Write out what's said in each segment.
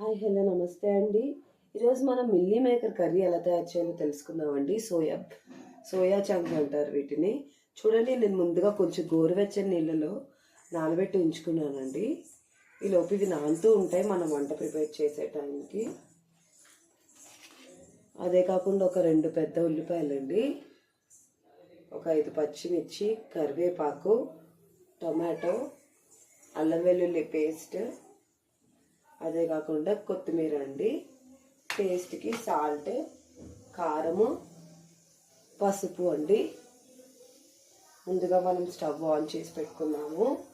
Hi hello నమస్తే అండి. ఈరోజు మనం మిల్లీ మేకర్ కర్రీ ఎలా తయారు చేయాలో తెలుసుకుందామండి. సోయా సోయా చంక్స్ అంటారు వీటిని. చూడండి నేను ముందుగా కొంచెం గోరువెచ్చని నీళ్ళలో నానబెట్టి ఉంచుకున్నానండి. ఈ లోపు ఇవి నానుతూ ఉంటాయి మనం వంట ప్రిపేర్ చేసే టైంకి. అదే కాకుండా ఒక రెండు పెద్ద ఉల్లిపాయలండి. ఒక ఐదు పచ్చిమిర్చి కరివేపాకు టొమాటో అల్లం వెల్లుల్లి పేస్ట్ అదే కాకుండా కొత్తిమీర అండి. టేస్ట్కి సాల్ట్ కారము పసుపు అండి. ముందుగా మనం స్టవ్ ఆన్ చేసి పెట్టుకున్నాము.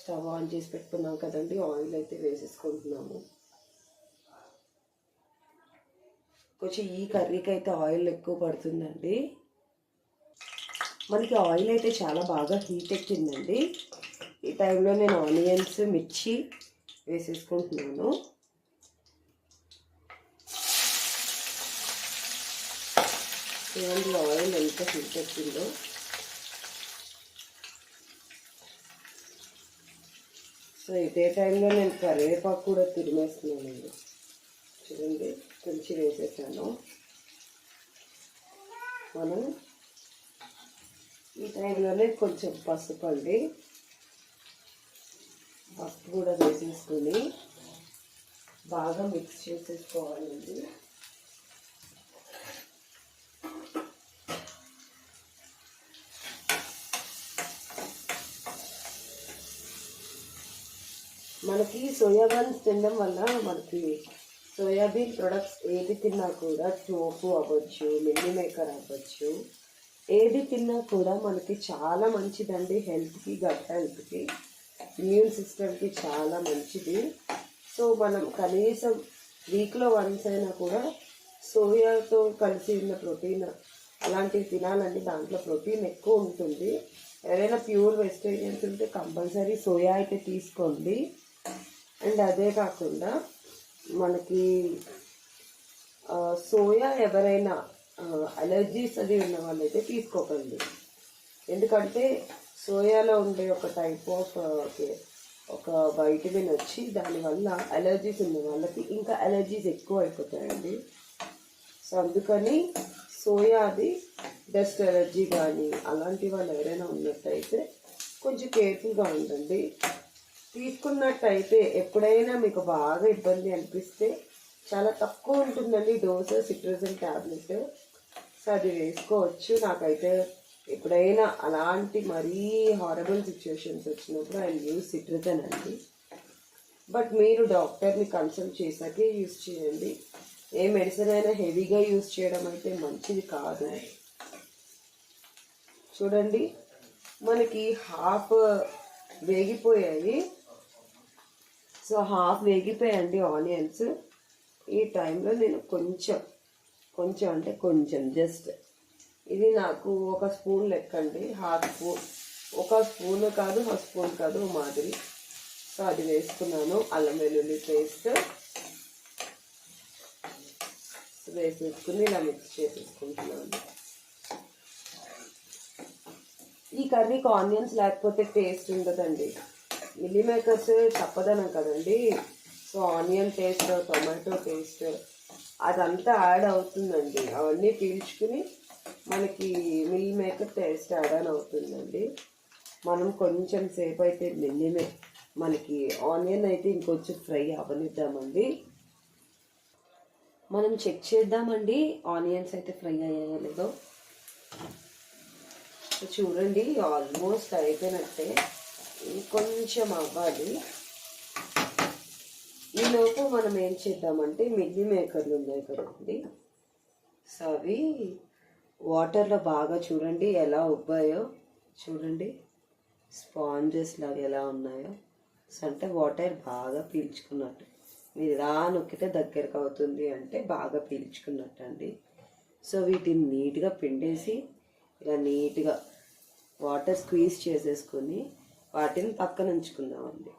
స్టవ్ ఆన్ చేసి పెట్టుకున్నాం కదండి ఆయిల్ అయితే వేసేసుకుంటున్నాము. కొంచెం ఈ కర్రీకి అయితే ఆయిల్ ఎక్కువ పడుతుందండి. మనకి ఆయిల్ అయితే చాలా బాగా హీట్ ఎక్కిందండి. ఈ టైంలో నేను ఆనియన్స్ మిర్చి వేసేసుకుంటున్నాను చూడండి ఆయిల్ ఎంత హీట్ ఎక్కిందో సో ఇదే టైంలో నేను కరివేపాకు కూడా తురిమేస్తున్నానండి చూడండి తుంచి వేసేసాను. మనం ఈ టైంలోనే కొంచెం పసుపు అండి. పసుపు కూడా వేసేసుకుని బాగా మిక్స్ చేసేసుకోవాలండి మనకి సోయాబీన్స్ తినడం వల్ల మనకి సోయాబీన్ ప్రొడక్ట్స్ ఏది తిన్నా కూడా టోఫు అవ్వచ్చు మిల్లీ మేకర్ అవ్వచ్చు. ఏది తిన్నా కూడా మనకి చాలా మంచిదండి హెల్త్కి గట్ హెల్త్కి. ఇమ్యూన్ సిస్టమ్కి చాలా మంచిది. సో మనం కనీసం వీక్లో వన్స్ అయినా కూడా సోయాతో కలిసి ఉన్న ప్రోటీన్ అలాంటివి తినాలండి. దాంట్లో ప్రోటీన్ ఎక్కువ ఉంటుంది. ఎవరైనా ప్యూర్ వెజిటేరియన్స్ ఉంటే కంపల్సరీ సోయా అయితే తీసుకోండి. అండ్ అదే కాకుండా మనకి సోయా ఎవరైనా అలర్జీస్ అది ఉన్న వాళ్ళైతే తీసుకోకండి. ఎందుకంటే సోయాలో ఉండే ఒక టైప్ ఆఫ్ ఒక వైటమిన్ వచ్చి దానివల్ల అలర్జీస్ ఉన్న వాళ్ళకి ఇంకా అలర్జీస్ ఎక్కువ అయిపోతాయండి. సో అందుకని సోయాది డస్ట్ ఎలర్జీ కానీ అలాంటి వాళ్ళు ఎవరైనా ఉన్నట్టయితే కొంచెం కేర్ఫుల్గా ఉండండి. తీసుకున్నట్టయితే ఎప్పుడైనా మీకు బాగా ఇబ్బంది అనిపిస్తే చాలా తక్కువ ఉంటుందండి. డోస్ సిట్రజన్ ట్యాబ్లెట్ సో అది వేసుకోవచ్చు. నాకైతే ఎప్పుడైనా అలాంటి మరీ హారబుల్ సిచ్యువేషన్స్ వచ్చినప్పుడు ఐ యూజ్ సిట్రిజన్ అండి. బట్ మీరు డాక్టర్ని కన్సల్ట్ చేశాకే యూజ్ చేయండి. ఏ మెడిసిన్ అయినా హెవీగా యూజ్ చేయడం అయితే మంచిది కాదు. చూడండి మనకి హాఫ్ వేగిపోయాయి. సో హాఫ్ వేగిపోయాయండి ఆనియన్స్ ఈ టైంలో నేను కొంచెం కొంచెం అంటే కొంచెం జస్ట్ ఇది నాకు ఒక స్పూన్ లెక్కండి. Half spoon. ఒక స్పూన్ కాదు హాఫ్ స్పూన్ కాదు మాదిరి. సో అది వేసుకున్నాను. అల్లం వెల్లుల్లి పేస్ట్. వేసేసుకుని ఇలా మిక్స్ చేసేసుకుంటున్నాను. ఈ కర్రీకి ఆనియన్స్ లేకపోతే టేస్ట్ ఉండదండి. మిల్లీ మేకర్స్ తప్పదనం కదండి. So onion taste tomato taste అదంతా యాడ్ అవుతుందండి. అవన్నీ పీల్చుకుని మనకి meal maker taste add on అవుతుందండి. మనం కొంచెం సేపు అయితే మిల్లీ మే మనకి ఆనియన్ అయితే ఇంకొంచెం ఫ్రై అవ్వనిద్దామండి. మనం చెక్ చేద్దామండి ఆనియన్స్ అయితే ఫ్రై అయ్యాయో లేదో. చూడండి ఆల్మోస్ట్ అయిపోయినట్టే. ఇంకొంచెం అవ్వాలి. ఈలోపు మనం ఏం చేద్దామంటే మిల్లీ మేకర్లు ఉన్నాయి కదండి. సో అవి వాటర్లో బాగా చూడండి ఎలా ఉబ్బాయో చూడండి. స్పాంజెస్ లాగా ఎలా ఉన్నాయో. అంటే వాటర్ బాగా పీల్చుకున్నట్టు. మీరు ఇలా నొక్కితే దగ్గరకు అవుతుంది అంటే బాగా పీల్చుకున్నట్టు అండి సో వీటిని నీట్గా పిండేసి ఇలా నీట్గా వాటర్ స్క్వీజ్ చేసేసుకొని వాటిని పక్కన ఉంచుకుందామండి.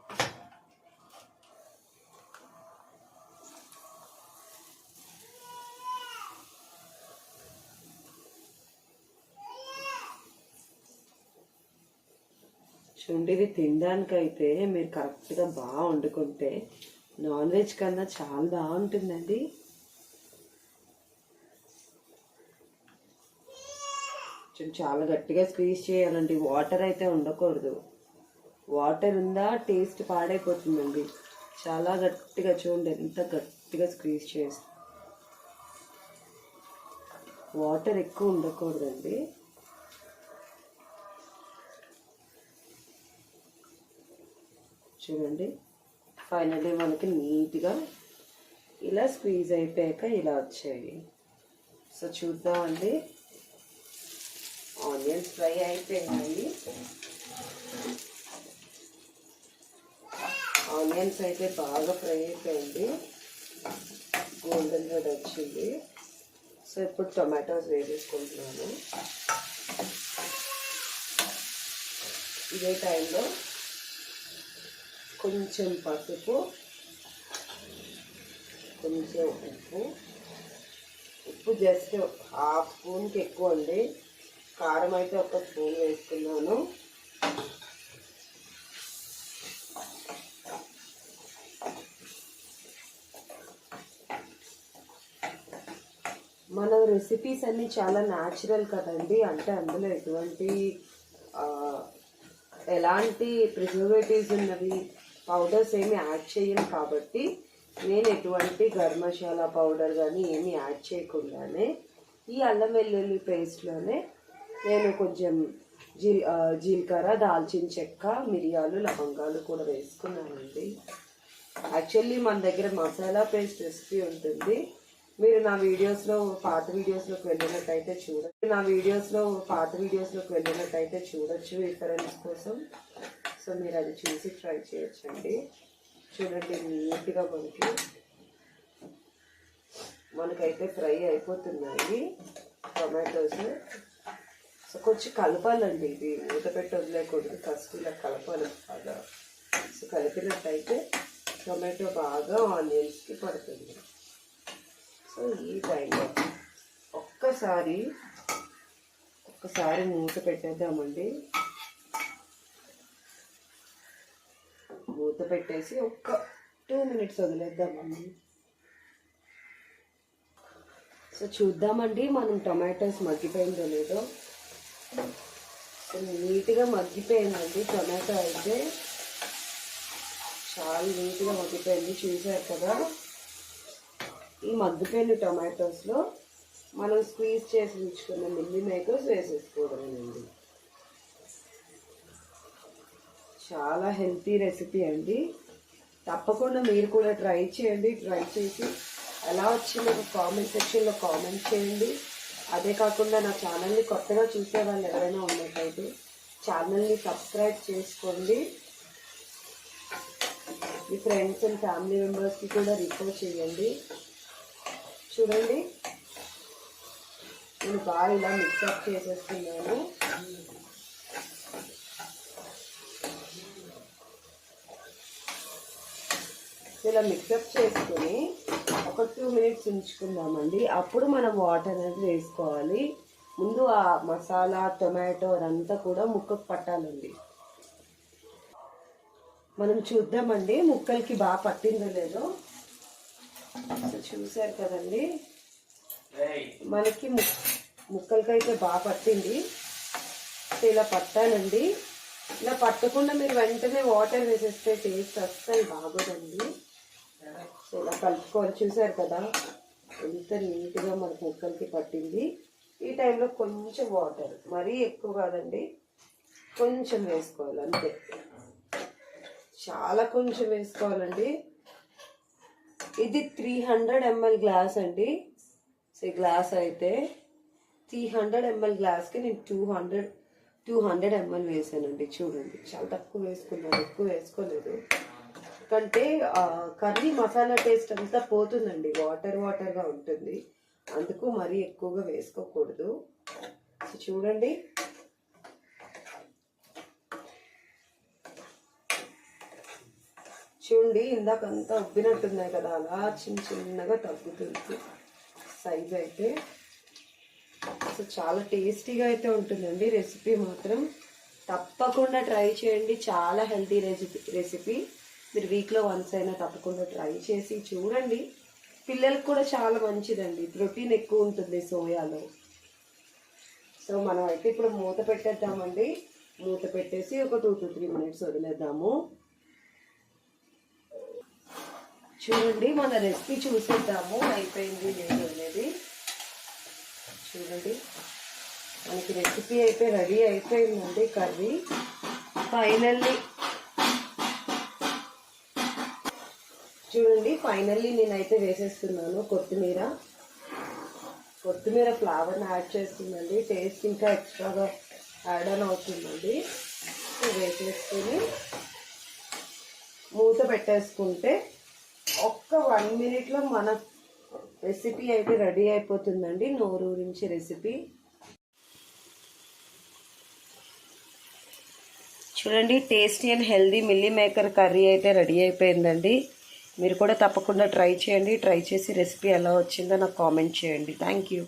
చూడండి ఇది తినడానికైతే మీరు కరెక్ట్గా బాగా వండుకుంటే నాన్ వెజ్ కన్నా చాలా బాగుంటుందండి. కొంచెం చాలా గట్టిగా స్క్వీజ్ చేయాలండి. వాటర్ అయితే ఉండకూడదు వాటర్ ఉందా టేస్ట్ పాడైపోతుందండి. చాలా గట్టిగా చూడండి ఎంత గట్టిగా స్క్వీజ్ చేసి. వాటర్ ఎక్కువ ఉండకూడదండి చూడండి. ఫైనల్లీ మనకి నీట్గా ఇలా స్క్వీజ్ అయిపోయాక ఇలా వచ్చాయి. సో చూద్దామండి. ఆనియన్స్ ఫ్రై అయిపోయినాయి. ఆనియన్స్ అయితే బాగా ఫ్రై అయిపోయింది. గోల్డెన్ రెడ్ వచ్చింది. సో ఇప్పుడు టొమాటోస్ వేసేసుకుంటున్నాను. ఇదే టైంలో కొంచెం పసుపు కొంచెం ఉప్పు. ఉప్పు జస్ట్ హాఫ్ స్పూన్కి ఎక్కువ అండి. కారం అయితే ఒక స్పూన్ వేసుకున్నాను. మన రెసిపీస్ అన్నీ చాలా న్యాచురల్ కదండి. అంటే అందులో ఎటువంటి ఎలాంటి ప్రిజర్వేటివ్స్ ఉన్నవి పౌడర్స్ ఏమి యాడ్ చేయను కాబట్టి నేను ఎటువంటి గరం మసాలా పౌడర్ కానీ ఏమి యాడ్ చేయకుండానే ఈ అల్లం వెల్లుల్లి పేస్ట్లోనే నేను కొంచెం జీ జీలకర్ర దాల్చిన చెక్క మిరియాలు లవంగాలు కూడా వేసుకున్నానండి. యాక్చువల్లీ మన దగ్గర మసాలా పేస్ట్ రెసిపీ ఉంటుంది. మీరు నా వీడియోస్లో పాత వీడియోస్లోకి వెళ్ళినట్టయితే చూడ నా వీడియోస్లో పాత వీడియోస్లోకి వెళ్ళినట్టయితే చూడొచ్చు రిఫరెన్స్ కోసం. సో మీరు అది చూసి ట్రై చేయొచ్చండి. చూడండి నీట్గా మనకి మనకైతే ఫ్రై అయిపోతున్నాయి టొమాటోస్. సో కొంచెం కలపాలండి ఇది. మూత పెట్టి వదిలేకూడదు ఫస్ట్ ఇలా కలపాలి బాగా. సో కలిపినట్టయితే టొమాటో బాగా ఆనియన్స్కి పడుతుంది. సో ఈ టైంలో ఒక్కసారి ఒక్కసారి మూత పెట్టేద్దామండి మూత పెట్టేసి ఒక్క టూ మినిట్స్ వదిలేద్దామండి సో చూద్దామండి మనం టొమాటోస్ మగ్గిపోయిందో లేదో. సో నీట్గా మగ్గిపోయిందండి టొమాటో అయితే. చాలా నీట్గా మగ్గిపోయింది చూసారు కదా. ఈ మగ్గిపోయిన టొమాటోస్లో మనం స్క్వీజ్ చేసి ఉంచుకున్న మిల్లీ మేకర్స్ వేసేసుకోవడమేనండి. చాలా హెల్తీ రెసిపీ అండి. తప్పకుండా మీరు కూడా ట్రై చేయండి ట్రై చేసి ఎలా వచ్చిందో కామెంట్ సెక్షన్లో కామెంట్ చేయండి. అదే కాకుండా నా ఛానల్ని కొత్తగా చూసే వాళ్ళు ఎవరైనా ఉన్నట్టయితే ఛానల్ని సబ్స్క్రైబ్ చేసుకోండి. మీ ఫ్రెండ్స్ అండ్ ఫ్యామిలీ మెంబర్స్కి కూడా రిఫర్ చేయండి. చూడండి. నేను బాగా ఇలా మిక్సప్ చేసేస్తున్నాను. ఇలా మిక్సప్ చేసుకుని ఒక టూ మినిట్స్ ఉంచుకుందామండి. అప్పుడు మనం వాటర్ అనేది వేసుకోవాలి. ముందు ఆ మసాలా టొమాటో అదంతా కూడా ముక్కకు పట్టాలండి. మనం చూద్దామండి. ముక్కలకి బాగా పట్టిందో లేదో. సో చూశారు కదండి. మనకి ము- ముక్కలకైతే బాగా పట్టింది. ఇలా పట్టాలండి ఇలా పట్టకుండా మీరు వెంటనే వాటర్ వేసేస్తే టేస్ట్ అస్సలు బాగోదండి. ఇలా కలుపుకోవాలి చూసారు కదా ఎంత నీట్గా మనకు ముక్కలకి పట్టింది. ఈ టైంలో కొంచెం వాటర్ మరీ ఎక్కువ కాదండి కొంచెం వేసుకోవాలి అంతే. చాలా కొంచెం వేసుకోవాలండి. ఇది త్రీ హండ్రెడ్ ఎంఎల్ గ్లాస్ అండి. సో గ్లాస్ అయితే త్రీ హండ్రెడ్ ఎంఎల్ గ్లాస్కి నేను two hundred two hundred ML వేసానండి. చూడండి చాలా తక్కువ వేసుకున్నాను ఎక్కువ వేసుకోలేదు. ఎందుకంటే కర్రీ మసాలా టేస్ట్ అంతా పోతుందండి. వాటర్ వాటర్గా ఉంటుంది. అందుకు మరీ ఎక్కువగా వేసుకోకూడదు. సో చూడండి. చూడండి ఇందాకంతా ఉబ్బినట్టున్నాయి కదా. అలా చిన్న చిన్నగా తగ్గుతుంది సైజ్ అయితే. సో చాలా టేస్టీగా అయితే ఉంటుందండి రెసిపీ మాత్రం. తప్పకుండా ట్రై చేయండి. చాలా హెల్తీ రెసిపీ రెసిపీ. మీరు వీక్లో వన్స్ అయినా తప్పకుండా ట్రై చేసి చూడండి. పిల్లలకు కూడా చాలా మంచిదండి. ప్రోటీన్ ఎక్కువ ఉంటుంది సోయాలో. సో మనం అయితే ఇప్పుడు మూత పెట్టేద్దామండి. మూత పెట్టేసి ఒక టూ టు త్రీ మినిట్స్ వదిలేద్దాము. చూడండి మన రెసిపీ చూసేద్దాము. అయిపోయింది లేదు అనేది. చూడండి మనకి రెసిపీ అయితే రెడీ అయిపోయిందండి కర్రీ. ఫైనల్లీ చూడండి ఫైనల్లీ నేనైతే వేసేస్తున్నాను కొత్తిమీర. కొత్తిమీర ఫ్లేవర్ని యాడ్ చేస్తుందండి. టేస్ట్ ఇంకా ఎక్స్ట్రాగా యాడ్ ఆన్ అవుతుందండి. వేసేసుకుని మూత పెట్టేసుకుంటే ఒక్క వన్ మినిట్లో మన రెసిపీ అయితే రెడీ అయిపోతుందండి. నోరూరించి రెసిపీ చూడండి tasty and healthy meal maker curry అయితే రెడీ అయిపోయిందండి. మీరు కూడా తప్పకుండా ట్రై చేయండి. ట్రై చేసి రెసిపీ ఎలా వచ్చిందో నాకు కామెంట్ చేయండి. Thank you.